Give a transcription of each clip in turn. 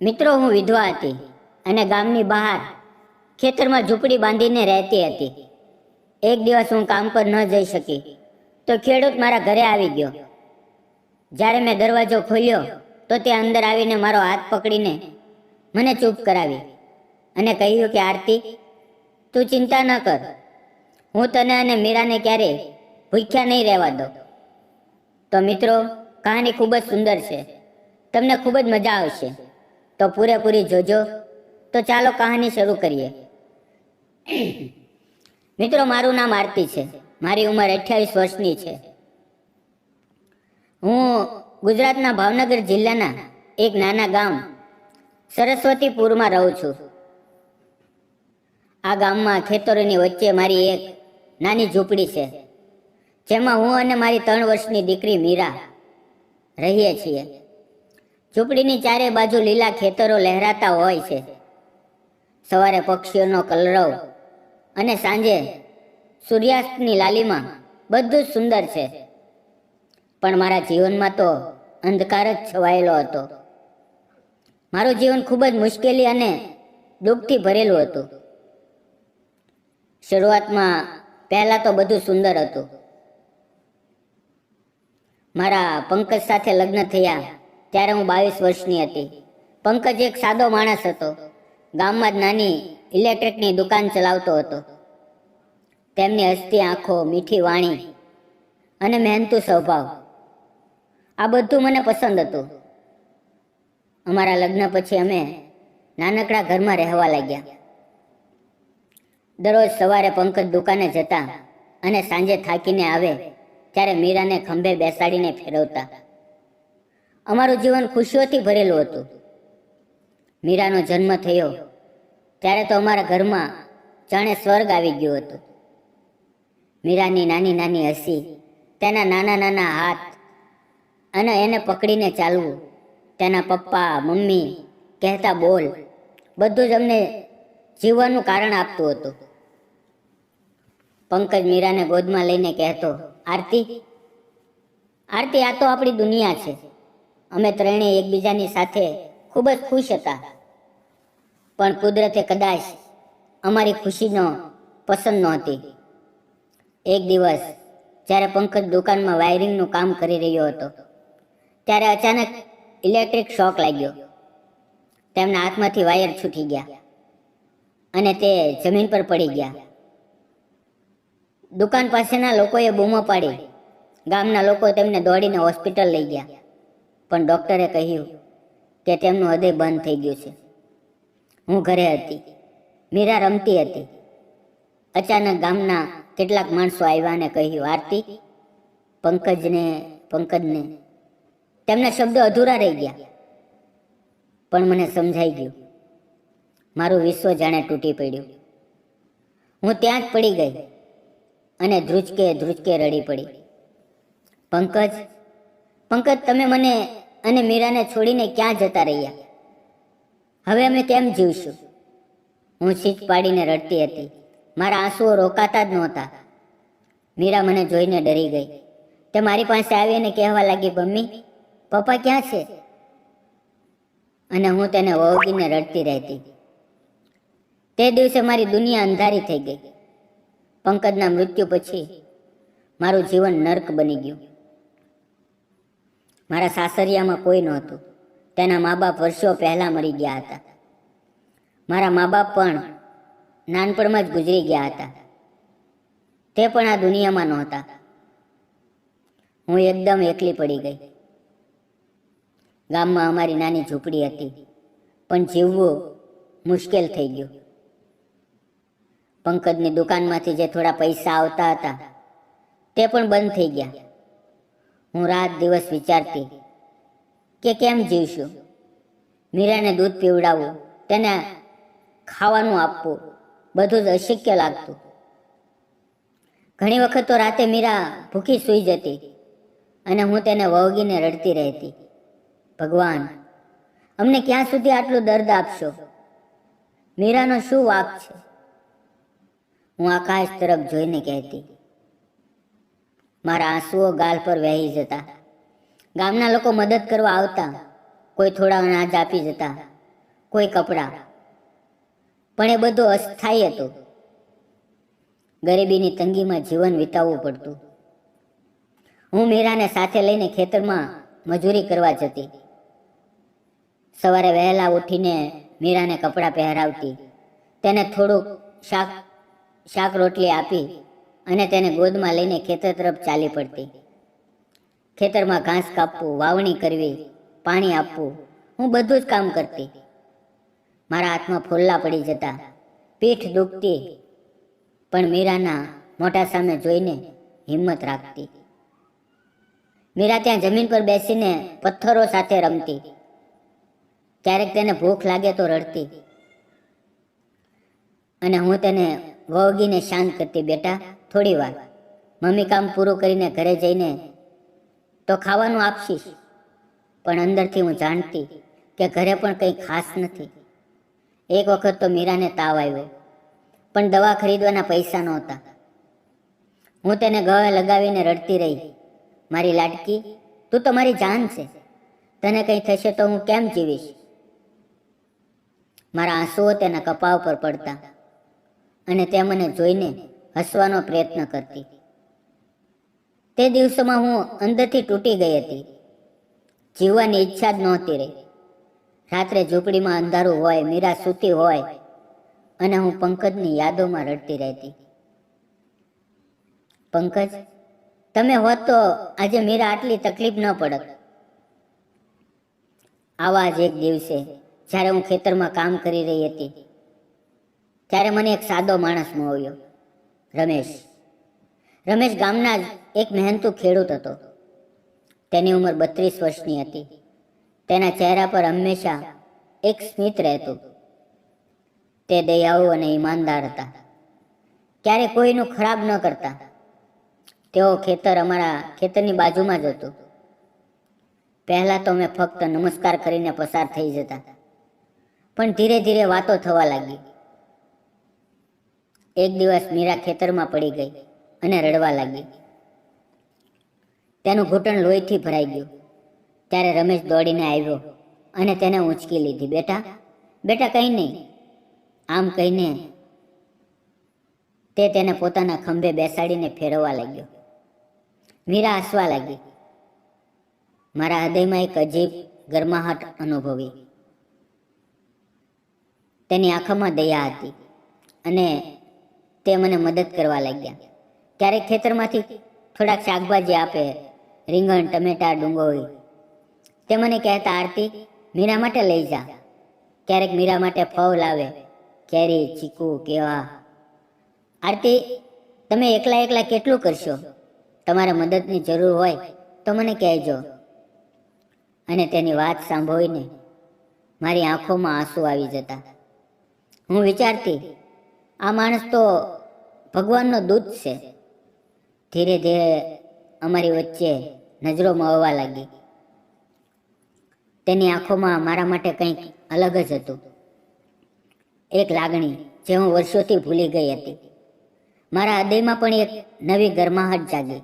મિત્રો, હું વિધવા હતી અને ગામની બહાર ખેતરમાં ઝૂંપડી બાંધીને રહેતી હતી. એક દિવસ હું કામ પર ન જઈ શકી તો ખેડૂત મારા ઘરે આવી ગયો. જ્યારે મેં દરવાજો ખોલ્યો તો તે અંદર આવીને મારો હાથ પકડીને મને ચૂપ કરાવી અને કહ્યું કે, આરતી, તું ચિંતા ન કર. હું તને અને મીરાને ક્યારેય ભૂખ્યા નહીં રહેવા દઉં. તો મિત્રો, કહાની ખૂબ જ સુંદર છે. તમને ખૂબ જ મજા આવશે. તો પૂરેપૂરી જોજો. તો ચાલો કહાની શરૂ કરીએ. મિત્રો, મારું નામ આરતી છે. મારી ઉંમર અઠ્યાવીસ વર્ષની છે. હું ગુજરાતના ભાવનગર જિલ્લાના એક નાના ગામ સરસ્વતીપુરમાં રહું છું. આ ગામમાં ખેતરોની વચ્ચે મારી એક નાની ઝૂંપડી છે. જેમાં હું અને મારી ત્રણ વર્ષની દીકરી મીરા રહીએ છીએ. ઝૂંપડીની ચારે બાજુ લીલા ખેતરો લહેરાતા હોય છે. સવારે પક્ષીઓનો કલરવ અને સાંજે સૂર્યાસ્તની લાલીમાં બધું જ સુંદર છે. પણ મારા જીવનમાં તો અંધકાર જ છવાયેલો હતો. મારું જીવન ખૂબ જ મુશ્કેલી અને દુઃખથી ભરેલું હતું. શરૂઆતમાં પહેલાં તો બધું સુંદર હતું. મારા પંકજ સાથે લગ્ન થયા. ત્યારે હું બાવીસ વર્ષની હતી. પંકજ એક સાદો માણસ હતો. ગામમાં જ નાની ઇલેક્ટ્રિકની દુકાન ચલાવતો હતો. તેમની હસતી આંખો મીઠી વાણી અને મહેનતુ સ્વભાવ. આ બધું મને પસંદ હતું. અમારા લગ્ન પછી અમે નાનકડા ઘરમાં રહેવા લાગ્યા. દરરોજ સવારે પંકજ દુકાને જતા અને સાંજે થાકીને આવે ત્યારે મીરાને ખંભે બેસાડીને ફેરવતા. અમારું જીવન ખુશીઓથી ભરેલું હતું. મીરાનો જન્મ થયો ત્યારે તો અમારા ઘરમાં જાણે સ્વર્ગ આવી ગયું હતું. મીરાની નાની નાની હસી, તેના નાના નાના હાથ અને એને પકડીને ચાલવું, તેના પપ્પા, મમ્મી કહેતા બોલ, બધું જ અમને જીવવાનું કારણ આપતું હતું. પંકજ મીરાને ગોદમાં લઈને કહેતો, આરતી આરતી, આ તો આપણી દુનિયા છે. અમે ત્રણેય એકબીજાની સાથે ખૂબ જ ખુશ હતા. પણ કુદરતે કદાચ અમારી ખુશીનો પસંદ નહોતી. એક દિવસ, જ્યારે પંકજ દુકાનમાં વાયરિંગનું કામ કરી રહ્યો હતો, ત્યારે અચાનક ઇલેક્ટ્રિક શોક લાગ્યો. તેમના હાથમાંથી વાયર છૂટી ગયા અને તે જમીન પર પડી ગયા. દુકાન પાસેના લોકોએ બૂમો પાડી. ગામના લોકો તેમને દોડીને હોસ્પિટલ લઈ ગયા. પણ ડૉક્ટરે કહ્યું કે તેમનું હૃદય બંધ થઈ ગયું છે. હું ઘરે હતી. મીરા રમતી હતી. અચાનક ગામના કેટલાક માણસો આવ્યા અને કહ્યું, આરતી, પંકજને પંકજને. તેમના શબ્દો અધૂરા રહી ગયા, પણ મને સમજાઈ ગયું. મારું વિશ્વ જાણે તૂટી પડ્યું. હું ત્યાં જ પડી ગઈ અને ધ્રુજકે ધ્રુજકે રડી પડી. પંકજ પંકજ, તમે મને અને મીરાને છોડીને ક્યાં જતા રહ્યા? હવે અમે કેમ જીવશું? હું છીચ પાડીને રડતી હતી. મારા આંસુઓ રોકાતા જ નહોતા. મીરા મને જોઈને ડરી ગઈ. તે મારી પાસે આવી અને કહેવા લાગી, મમ્મી, પપ્પા ક્યાં છે? અને હું તેને વહુગીને રડતી રહેતી. તે દિવસે મારી દુનિયા અંધારી થઈ ગઈ. પંકજના મૃત્યુ પછી મારું જીવન નર્ક બની ગયું. મારા સાસરિયામાં કોઈ નહોતું. તેના મા બાપ વર્ષો પહેલાં મરી ગયા હતા. મારા મા બાપ પણ નાનપણમાં જ ગુજરી ગયા હતા. તે પણ આ દુનિયામાં નહોતા. હું એકદમ એકલી પડી ગઈ. ગામમાં અમારી નાની ઝૂંપડી હતી, પણ જીવવું મુશ્કેલ થઈ ગયું. પંકજની દુકાનમાંથી જે થોડા પૈસા આવતા હતા, તે પણ બંધ થઈ ગયા. હું રાત દિવસ વિચારતી કે કેમ જીવશું? મીરાને દૂધ પીવડાવવું તેને ખાવાનું આપવું, બધું જ અશક્ય લાગતું. ઘણી વખત તો રાતે મીરા ભૂખી સૂઈ જતી અને હું તેને વળગીને રડતી રહેતી. ભગવાન, અમને ક્યાં સુધી આટલું દર્દ આપશો? મીરાનો શું વાક છે? હું આકાશ તરફ જોઈને કહેતી મારા આંસુઓ ગાલ પર વહી જતા. ગામના લોકો મદદ કરવા આવતા. કોઈ થોડા અનાજ આપી જતા. કોઈ કપડાં. પણ એ બધું અસ્થાયી હતું. ગરીબીની તંગીમાં જીવન વિતાવવું પડતું. હું મીરાને સાથે લઈને ખેતરમાં મજૂરી કરવા જતી. સવારે વહેલા ઉઠીને મીરાને કપડાં પહેરાવતી. તેને થોડુંક શાક શાક રોટલી આપી. અને તેને ગોદમાં લઈને ખેતર તરફ ચાલી પડતી. ખેતરમાં ઘાસ કાપવું, વાવણી કરવી, પાણી આપવું, હું બધું જ કામ કરતી. મારા હાથમાં ફોલ્લા પડી જતા. પીઠ દુખતી, પણ મીરાના મોટા સામે જોઈને હિંમત રાખતી. મીરા ત્યાં જમીન પર બેસીને પથ્થરો સાથે રમતી. ક્યારેક તેને ભૂખ લાગે તો રડતી. અને હું તેને વળગીને શાંત કરતી, બેટા થોડી વાર. મમ્મી કામ પૂરું કરીને ઘરે જઈને તો ખાવાનું આપશીશ. પણ અંદરથી હું જાણતી કે ઘરે પણ કંઈ ખાસ નથી. એક વખત તો મીરાને તાવ આવ્યો, પણ દવા ખરીદવાના પૈસા નહોતા. હું તેને ગળે લગાવીને રડતી રહી. મારી લાડકી, તું તો મારી જાન છે. તને કંઈ થશે તો હું કેમ જીવીશ? મારા આંસુઓ તેના કપાળ પર પડતા. અને તે મને જોઈને હસવાનો પ્રયત્ન કરતી. તે દિવસોમાં હું અંદરથી તૂટી ગઈ હતી. જીવવાની ઈચ્છા જ નહોતી રહી. રાત્રે ઝૂંપડીમાં અંધારું હોય મીરા સૂતી હોય, અને હું પંકજની યાદોમાં રડતી રહેતી. પંકજ, તમે હોત તો આજે મીરા આટલી તકલીફ ન પડત. આવા જ એક દિવસે, જ્યારે હું ખેતરમાં કામ કરી રહી હતી, ત્યારે મને એક સાદો માણસ મળ્યો. રમેશ. રમેશ ગામના જ એક મહેનતુ ખેડૂત હતો. તેની ઉંમર બત્રીસ વર્ષની હતી. તેના ચહેરા પર હંમેશા એક સ્મિત રહેતું. તે દયાળુ અને ઈમાનદાર હતા. ક્યારે કોઈનું ખરાબ ન કરતા. તેઓ ખેતર અમારા ખેતરની બાજુમાં જ હતું. પહેલાં તો અમે ફક્ત નમસ્કાર કરીને પસાર થઈ જતા. પણ ધીરે ધીરે વાતો થવા લાગી. એક દિવસ મીરા ખેતરમાં પડી ગઈ અને રડવા લાગી. તેનું ઘૂંટણ લોહીથી ભરાઈ ગયું. ત્યારે રમેશ દોડીને આવ્યો અને તેને ઊંચકી લીધી. બેટા બેટા, કંઈ નહીં. આમ કહીને તે તેને પોતાના ખંભે બેસાડીને ફેરવવા લાગ્યો. મીરા હસવા લાગી. મારા હૃદયમાં એક અજીબ ગરમાહટ અનુભવી. તેની આંખોમાં દયા હતી અને તે મને મદદ કરવા લાગ્યા. ક્યારેક ખેતરમાંથી થોડાક શાકભાજી આપે, રીંગણ, ટમેટા, ડુંગળી. તે મને કહેતા, આરતી, મીરા માટે લઈ જા. ક્યારેક મીરા માટે ફળ લાવે, કેરી, ચીકુ, કેવા. આરતી, તમે એકલા એકલા કેટલું કરશો? તમારે મદદની જરૂર હોય તો મને કહેજો. અને તેની વાત સાંભળીને મારી આંખોમાં આંસુ આવી જતા. હું વિચારતી આ માણસ તો ભગવાનનો દૂત છે. ધીરે ધીરે અમારી વચ્ચે નજરો મળવા લાગી. તેની આંખોમાં મારા માટે કંઈક અલગ જ હતું. એક લાગણી જે હું વર્ષોથી ભૂલી ગઈ હતી. મારા હૃદયમાં પણ એક નવી ગરમાહટ જાગી.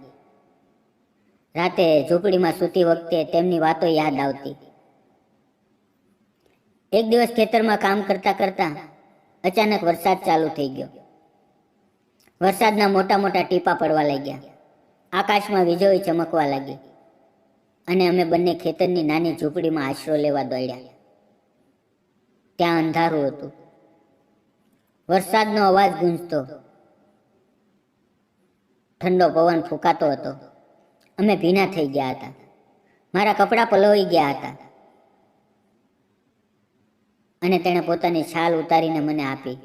રાતે ઝૂંપડીમાં સૂતી વખતે તેમની વાતો યાદ આવતી. એક દિવસ ખેતરમાં કામ કરતા કરતા અચાનક વરસાદ ચાલુ થઈ ગયો. વરસાદના મોટા મોટા ટીપા પડવા લાગ્યા. આકાશમાં વીજળી ચમકવા લાગી. અને અમે બંને ખેતરની નાની ઝૂંપડીમાં આશરો લેવા દોડ્યા. ત્યાં અંધારું હતું. વરસાદનો અવાજ ગુંજતો. ઠંડો પવન ફૂંકાતો હતો. અમે ભીના થઈ ગયા હતા. મારા કપડાં પલવાઈ ગયા હતા. અને તેણે પોતાની છાલ ઉતારીને મને આપી.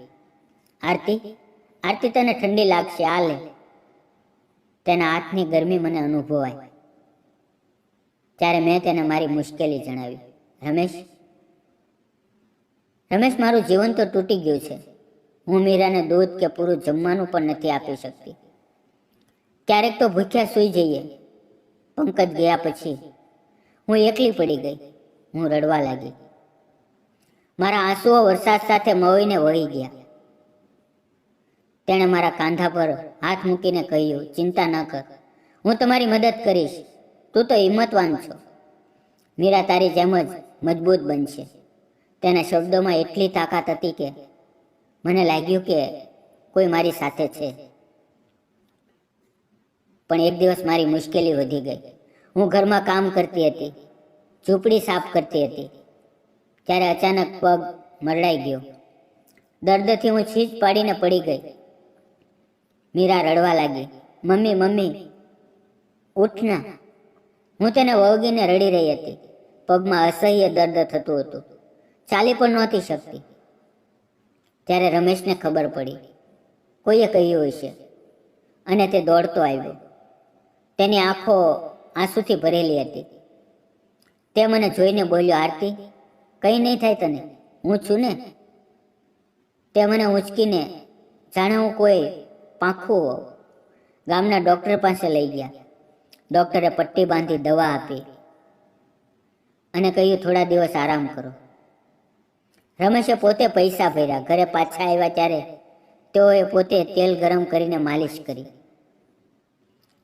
આરતી આરતી તને ઠંડી લાગશે આ લે તેના હાથની ગરમી મને અનુભવાય. ત્યારે મેં તેને મારી મુશ્કેલી જણાવી. રમેશ રમેશ, મારું જીવન તો તૂટી ગયું છે. હું મીરાને દૂધ કે પૂરું જમવાનું પણ નથી આપી શકતી. ક્યારેક તો ભૂખ્યા સૂઈ જઈએ. પંકજ ગયા પછી હું એકલી પડી ગઈ. હું રડવા લાગી. મારા આંસુઓ વરસાદ સાથે મવીને વહી ગયા. તેણે મારા કાંધા પર હાથ મૂકીને કહ્યું, ચિંતા ન કર. હું તમારી મદદ કરીશ. તું તો હિંમતવાન છો. મીરા તારી જેમ જ મજબૂત બનશે. તેના શબ્દોમાં એટલી તાકાત હતી કે મને લાગ્યું કે કોઈ મારી સાથે છે. પણ એક દિવસ મારી મુશ્કેલી વધી ગઈ. હું ઘરમાં કામ કરતી હતી. ઝૂંપડી સાફ કરતી હતી. ત્યારે અચાનક પગ મરડાઈ ગયો. દર્દથી હું છીજ પાડીને પડી ગઈ. મીરા રડવા લાગી. મમ્મી મમ્મી, ઉઠના. હું તેને વળગીને રડી રહી હતી. પગમાં અસહ્ય દર્દ થતું હતું. ચાલી પણ નહોતી શકતી. ત્યારે રમેશને ખબર પડી. કોઈએ કહ્યું હશે? અને તે દોડતો આવ્યો. તેની આંખો આંસુથી ભરેલી હતી. તે મને જોઈને બોલ્યો, આરતી કંઈ નહીં થાય તને. હું છું ને. તે મને ઉંચકીને જાણે હું કોઈ પાંખું હોઉં ગામના ડૉક્ટર પાસે લઈ ગયા. ડૉક્ટરે પટ્ટી બાંધી દવા આપી અને કહ્યું, થોડા દિવસ આરામ કરો. રમેશે પોતે પૈસા ભર્યા. ઘરે પાછા આવ્યા ત્યારે તેઓએ પોતે તેલ ગરમ કરીને માલિશ કરી.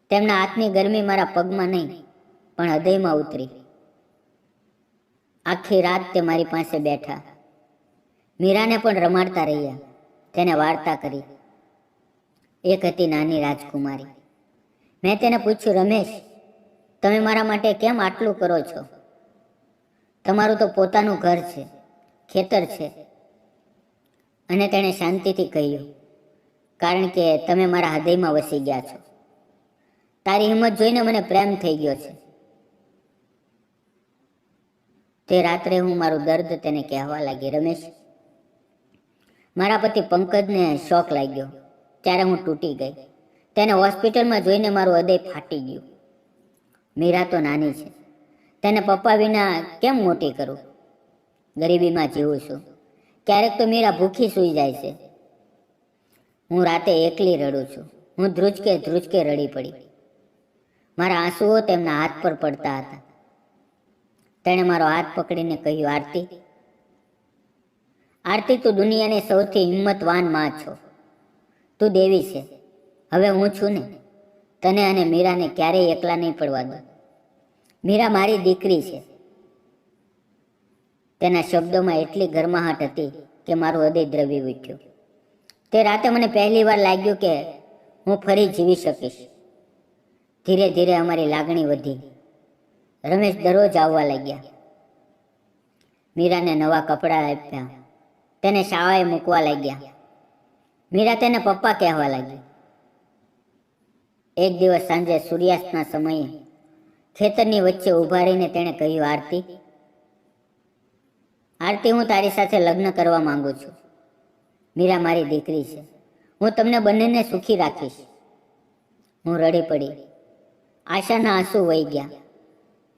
તેમના હાથની ગરમી મારા પગમાં નહીં, પણ હૃદયમાં ઉતરી. આખી રાત તે મારી પાસે બેઠા. મીરાને પણ રમાડતા રહ્યા. તેને વાર્તા કરી. એક હતી નાની રાજકુમારી. મેં તેને પૂછ્યું, રમેશ, તમે મારા માટે કેમ આટલું કરો છો? તમારું તો પોતાનું ઘર છે, ખેતર છે. અને તેણે શાંતિથી કહ્યું, કારણ કે તમે મારા હૃદયમાં વસી ગયા છો. તારી હિંમત જોઈને મને પ્રેમ થઈ ગયો છે. તે રાત્રે હું મારું દર્દ તેને કહેવા લાગી, રમેશ, મારા પતિ પંકજને શોખ લાગ્યો. ત્યારે હું તૂટી ગઈ. તેને હોસ્પિટલમાં જોઈને મારું હૃદય ફાટી ગયું. મીરા તો નાની છે. તેને પપ્પા વિના કેમ મોટી કરું? ગરીબીમાં જીવું છું. ક્યારેક તો મીરા ભૂખી સૂઈ જાય છે. હું રાતે એકલી રડું છું. હું ધ્રુજકે ધ્રુજકે રડી પડી. મારા આંસુઓ તેમના હાથ પર પડતા હતા. તેણે મારો હાથ પકડીને કહ્યું, આરતી આરતી, તું દુનિયાની સૌથી હિંમતવાનમાં છો. તું દેવી છે. હવે હું છું ને. તને અને મીરાને ક્યારેય એકલા નહીં પડવા દો. મીરા મારી દીકરી છે. તેના શબ્દોમાં એટલી ગરમાહટ હતી કે મારું હૃદય દ્રવી ઉઠ્યું. તે રાતે મને પહેલી વાર લાગ્યું કે હું ફરી જીવી શકીશ. ધીરે ધીરે અમારી લાગણી વધી. રમેશ દરરોજ આવવા લાગ્યા. મીરાને નવા કપડાં આપ્યા. તેને શાળાએ મૂકવા લાગ્યા. મીરા તેને પપ્પા કહેવા લાગી. એક દિવસ સાંજે સૂર્યાસ્તના સમયે ખેતરની વચ્ચે ઊભા રહીને તેણે કહ્યું, આરતી આરતી, હું તારી સાથે લગ્ન કરવા માંગુ છું. મીરા મારી દીકરી છે. હું તમને બંનેને સુખી રાખીશ. હું રડી પડી. આશાના આંસુ વહી ગયા.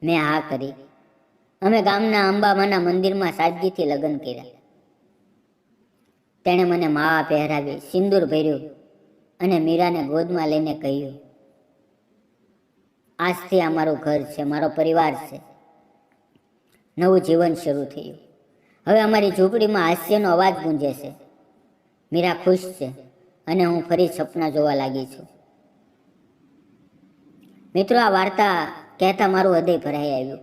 મેં હા કરી. અમે ગામના અંબામાના મંદિરમાં સાદગીથી લગ્ન કર્યા. તેણે મને માવા પહેરાવી, સિંદૂર ભર્યું અને મીરાને ગોદમાં લઈને કહ્યું, આજથી આ મારું ઘર છે, મારો પરિવાર છે. નવું જીવન શરૂ થયું. હવે અમારી ઝૂંપડીમાં હાસ્યનો અવાજ ગુંજે છે. મીરા ખુશ છે અને હું ફરી સપના જોવા લાગી છું. મિત્રો, આ વાર્તા કહેતા મારું હૃદય ભરાઈ આવ્યું.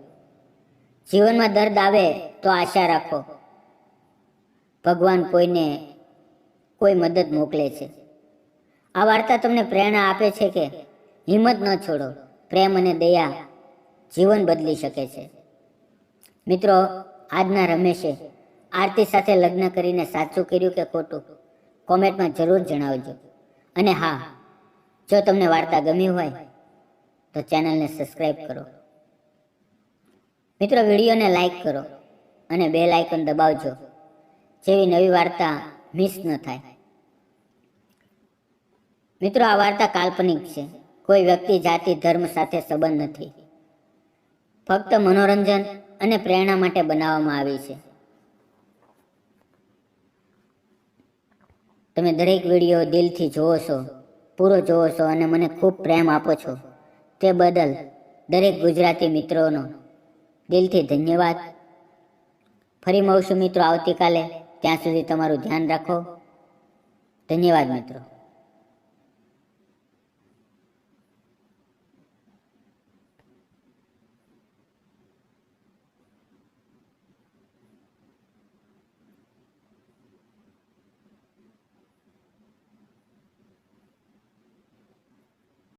જીવનમાં દર્દ આવે તો આશા રાખો. ભગવાન કોઈને કોઈ મદદ મોકલે છે. આ વાર્તા તમને પ્રેરણા આપે છે કે હિંમત ન છોડો. પ્રેમ અને દયા જીવન બદલી શકે છે. મિત્રો, આજના રમેશે આરતી સાથે લગ્ન કરીને સાચું કર્યું કે ખોટું? કોમેન્ટમાં જરૂર જણાવજો. અને હા, જો તમને વાર્તા ગમી હોય તો ચેનલને સબસ્ક્રાઈબ કરો. મિત્રો, વિડીયોને લાઈક કરો અને બેલ આઇકન દબાવજો, જેવી નવી વાર્તા મિસ ન થાય. મિત્રો, આ વાર્તા કાલ્પનિક છે. કોઈ વ્યક્તિ, જાતિ, ધર્મ સાથે સંબંધ નથી. ફક્ત મનોરંજન અને પ્રેરણા માટે બનાવવામાં આવી છે. તમે દરેક વીડિયો દિલથી જોવો છો, પૂરો જોવો છો અને મને ખૂબ પ્રેમ આપો છો. તે બદલ દરેક ગુજરાતી મિત્રોનો દિલથી ધન્યવાદ. ફરી મળશું મિત્રો આવતીકાલે. ત્યાં સુધી તમારું ધ્યાન રાખો. ધન્યવાદ મિત્રો.